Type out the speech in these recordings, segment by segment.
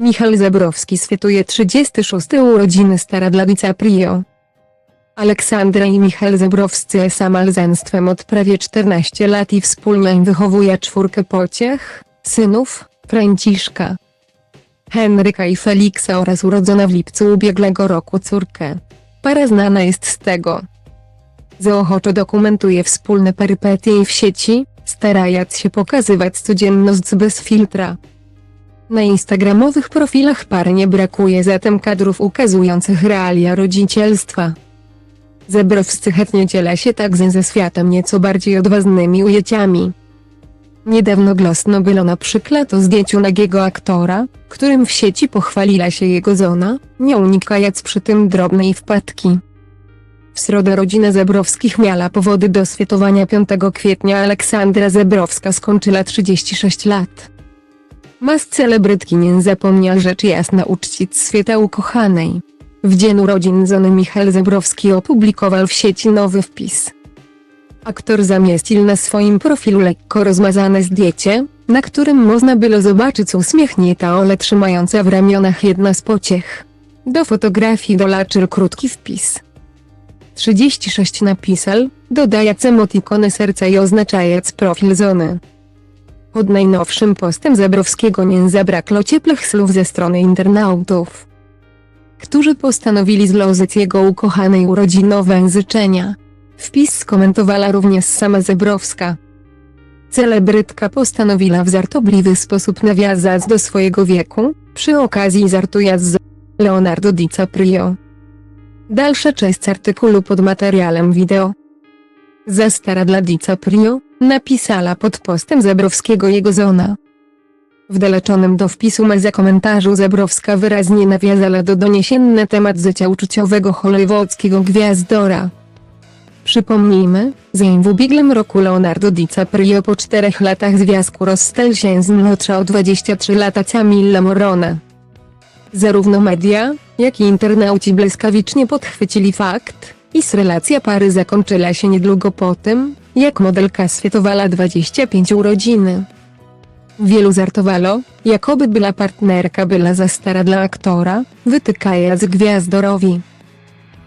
Michał Zabrowski świętuje 36. urodziny stara dla DiCaprio. Aleksandra i Michał Zabrowscy są małżeństwem od prawie 14 lat i wspólnie wychowuje czwórkę pociech, synów, Franciszka, Henryka i Feliksa oraz urodzona w lipcu ubiegłego roku córkę. Para znana jest z tego, że ochoczo dokumentuje wspólne perypetie w sieci, starając się pokazywać codzienność bez filtra. Na instagramowych profilach pary nie brakuje zatem kadrów ukazujących realia rodzicielstwa. Zebrowscy chętnie dziela się także ze światem nieco bardziej odważnymi ujęciami. Niedawno glosno było na przykład o zdjęciu nagiego aktora, którym w sieci pochwaliła się jego żona, nie unikając przy tym drobnej wpadki. W środę rodzina Zebrowskich miała powody do świętowania 5 kwietnia Aleksandra Zebrowska skończyła 36 lat. Mas celebrytki nie zapomniał rzecz jasna uczcić święta ukochanej. W dzień urodzin żony Michał Zebrowski opublikował w sieci nowy wpis. Aktor zamieścił na swoim profilu lekko rozmazane zdjęcie, na którym można było zobaczyć uśmiechnięta Ole trzymająca w ramionach jedna z pociech. Do fotografii dolaczył krótki wpis. 36 napisał, dodając emotikony serca i oznaczając profil żony. Pod najnowszym postem Zabrowskiego nie zabrakło ciepłych słów ze strony internautów, którzy postanowili złożyć jego ukochanej urodzinowe życzenia. Wpis skomentowała również sama Zebrowska. Celebrytka postanowiła w żartobliwy sposób nawiązać do swojego wieku, przy okazji żartując z Leonardo DiCaprio. Dalsza część artykułu pod materiałem wideo. Za stara dla DiCaprio, napisała pod postem Zebrowskiego jego żona. W doleczonym do wpisu meza komentarzu Zebrowska wyraźnie nawiązała do doniesień na temat życia uczuciowego hollywoodzkiego gwiazdora. Przypomnijmy, że w ubiegłym roku Leonardo DiCaprio po czterech latach związku rozstał się z młodsza o 23 lata Camilla Morone. Zarówno media, jak i internauci błyskawicznie podchwycili fakt, iż relacja pary zakończyła się niedługo po tym, jak modelka świętowała 25 urodziny. Wielu żartowało, jakoby była partnerka była za stara dla aktora, wytykając gwiazdorowi.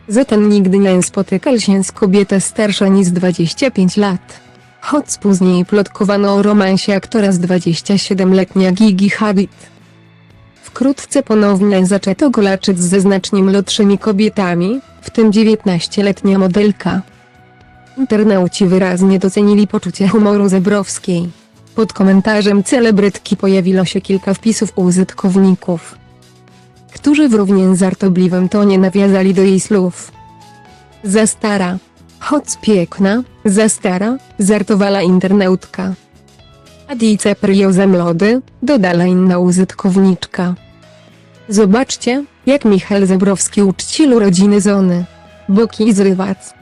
Zatem nigdy nie spotykał się z kobietą starsza niż 25 lat. Choć później plotkowano o romansie aktora z 27-letnia Gigi Hadid. Wkrótce ponownie zaczęto go leczyć ze znacznie młodszymi kobietami, w tym 19-letnia modelka. Internauci wyraźnie docenili poczucie humoru Zebrowskiej. Pod komentarzem celebrytki pojawiło się kilka wpisów użytkowników, którzy w równie żartobliwym tonie nawiązali do jej słów. Za stara. Choć piękna, za stara, żartowała internautka. A DiCaprio za młody, dodała inna użytkowniczka. Zobaczcie, jak Michał Zebrowski uczcił urodziny żony. Boki zrywac.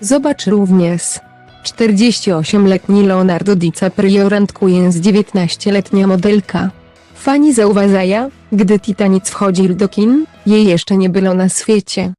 Zobacz również. 48-letni Leonardo DiCaprio randkuje z 19-letnia modelka. Fani zauważają, gdy Titanic wchodził do kin, jej jeszcze nie było na świecie.